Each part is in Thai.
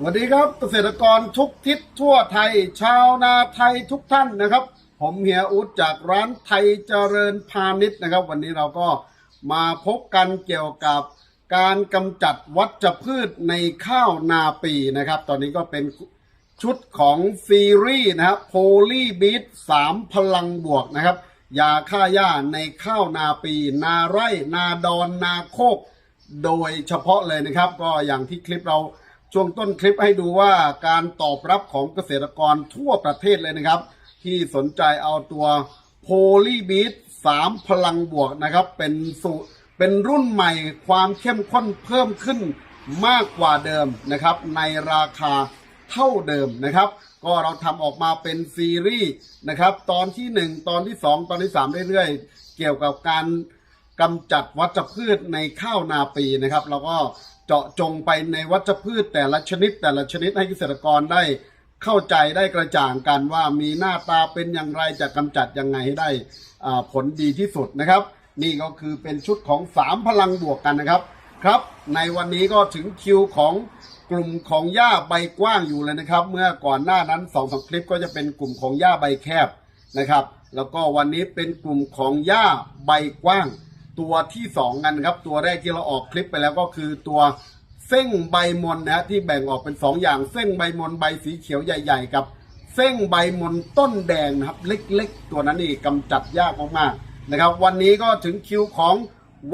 สวัสดีครับเกษตรกรทุกทิศทั่วไทย ชาวนาไทยทุกท่านนะครับ ผมเฮียอุดจากร้านไทยเจริญพาณิชย์นะครับ วันนี้เราก็มาพบกันเกี่ยวกับการกำจัดวัชพืชในข้าวนาปีนะครับ ตอนนี้ก็เป็นชุดของซีรีส์นะครับโพลีบีทสามพลังบวกนะครับ ยาฆ่าหญ้าในข้าวนาปี นาไร่ นาดอน นาโคก โดยเฉพาะเลยนะครับ ก็อย่างที่คลิปเรา ช่วงต้นคลิปให้ดูว่าการตอบรับของเกษตรกรทั่วประเทศเลยนะครับ ที่สนใจเอาตัวโพลีบีทสามพลังบวกนะครับ เป็นสูเป็นรุ่นใหม่ความเข้มข้นเพิ่มขึ้นมากกว่าเดิมนะครับ ในราคาเท่าเดิมนะครับ ก็เราทำออกมาเป็นซีรีส์นะครับ ตอนที่ 1 ตอนที่ 2 ตอนที่ 3 เรื่อยๆ เกี่ยวกับการกำจัดวัชพืชในข้าวนาปีนะครับ เราก็ เจาะจงไปในวัชพืชแต่ละชนิด แต่ละชนิดให้เกษตรกรได้เข้าใจได้กระจ่างกันว่ามีหน้าตาเป็นอย่างไรจะกำจัดยังไงให้ได้ผลดีที่สุดนะครับ นี่ก็คือเป็นชุดของสามพลังบวกกันนะครับครับ ในวันนี้ก็ถึงคิวของกลุ่มของหญ้าใบกว้างอยู่เลยนะครับ เมื่อก่อนหน้านั้นสองสคลิปก็จะเป็นกลุ่มของหญ้าใบแคบนะครับ แล้วก็วันนี้เป็นกลุ่มของหญ้าใบกว้าง ตัวที่สองกันครับ ตัวแรกที่เราออกคลิปไปแล้วก็คือตัวเส้งใบมนนะฮะที่แบ่งออกเป็นสองอย่าง เส้งใบมนใบสีเขียวใหญ่ ๆ กับ เส้งใบมนต้นแดงนะครับเล็กๆ ตัวนั้นนี่กำจัดยากมากๆนะครับ วันนี้ก็ถึงคิวของ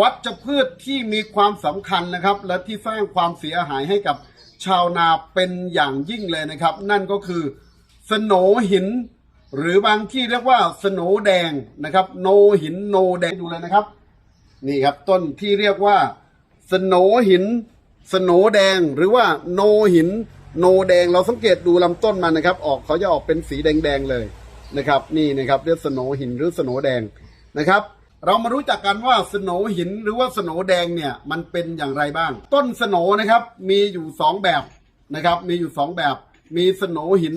วัชพืชที่มีความสำคัญนะครับ และที่สร้างความเสียหายให้กับชาวนาเป็นอย่างยิ่งเลยนะครับ นั่นก็คือสโนหิน หรือบางที่เรียกว่าสโนแดงนะครับ โนหินโนแดงดูเลยนะครับ นี่ครับต้นที่เรียกว่าสโหนหินสโหนแดงหรือว่าโนหิน โนแดงเราสังเกตดูลำต้นมันนะครับ ออกเขาจะออกเป็นสีแดงๆเลยนะครับ นี่นะครับเรียกสโหนหินหรือสโหนแดงนะครับ เรามารู้จักกันว่าสโหนหินหรือว่าสโหนแดงเนี่ยมันเป็นอย่างไรบ้าง ต้นสโหนนะครับมีอยู่สองแบบนะครับ มีอยู่สองแบบ มีสโหนหิน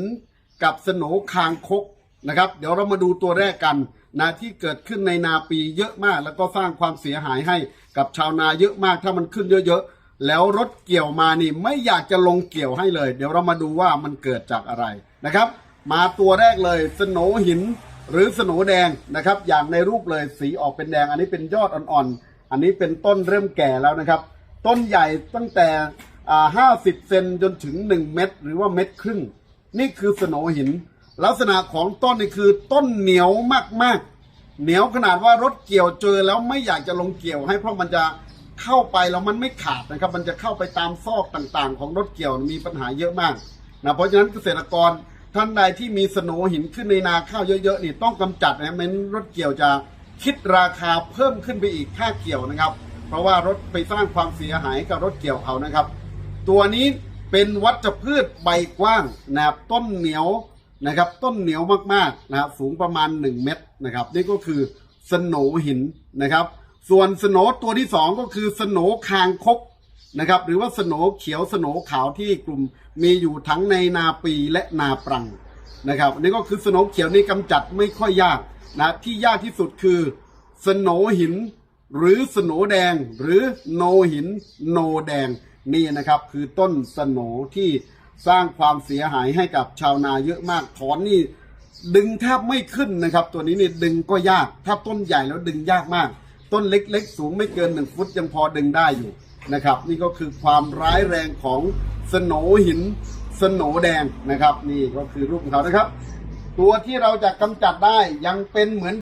กับสโหนคางคกนะครับ เดี๋ยวเรามาดูตัวแรกกัน นะที่เกิดขึ้นในนาปีเยอะมาก แล้วก็สร้างความเสียหายให้กับชาวนาเยอะมากถ้ามันขึ้นเยอะๆ แล้วรถเกี่ยวมานี่ไม่อยากจะลงเกี่ยวให้เลย เดี๋ยวเรามาดูว่ามันเกิดจากอะไรนะครับ มาตัวแรกเลยสโนหินหรือสโนแดงนะครับ อย่างในรูปเลยสีออกเป็นแดง อันนี้เป็นยอดอ่อนๆ อันนี้เป็นต้นเริ่มแก่แล้วนะครับ ต้นใหญ่ตั้งแต่ห้าสิบเซนจนถึงหนึ่งเมตร หรือว่าเมตรครึ่ง นี่คือสโนหิน ลักษณะของต้นนี่คือต้นเหนียวมากๆ เหนียวขนาดว่ารถเกี่ยวเจอแล้วไม่อยากจะลงเกี่ยวให้เพราะมันจะเข้าไปแล้วมันไม่ขาดนะครับ มันจะเข้าไปตามซอกต่างๆ ของรถเกี่ยวมีปัญหาเยอะมากนะเพราะฉะนั้นเกษตรกรท่านใดที่มีสโนหินขึ้นในนาข้าวเยอะๆนี่ต้องกำจัดนะไม่งั้นรถเกี่ยวจะคิดราคาเพิ่มขึ้นไปอีกค่าเกี่ยวนะครับ เพราะว่ารถไปสร้างความเสียหายกับรถเกี่ยวเอานะครับ ตัวนี้เป็นวัชพืชใบกว้างนะครับต้นเหนียว นะครับ ต้นเหนียวมากๆนะครับสูงประมาณ 1 เมตรนะครับ นี่ก็คือสโหนหินนะครับ ส่วนสโหนตัวที่ 2 ก็คือสโหนคางคกนะครับ หรือว่าสโหนเขียวสโหนขาวที่กลุ่มมีอยู่ทั้งในนาปีและนาปรังนะครับนี่ก็คือสโหนเขียวนี่กำจัดไม่ค่อยยากนะที่ยากที่สุดคือสโหนหิน หรือสโหนแดง หรือโนหิน โนแดงนี่นะครับ คือต้นสโหนที่ สร้างความเสียหายให้กับชาวนาเยอะมากถอนนี่ดึงแทบไม่ขึ้นนะครับ ตัวนี้นี่ดึงก็ยาก ถ้าต้นใหญ่แล้วดึงยากมาก ต้นเล็กๆ สูงไม่เกินหนึ่งฟุตยังพอดึงได้อยู่นะครับ นี่ก็คือความร้ายแรงของสโนหินสโนแดงนะครับ นี่ก็คือรูปของเขานะครับ ตัวที่เราจะกำจัดได้ยังเป็นเหมือน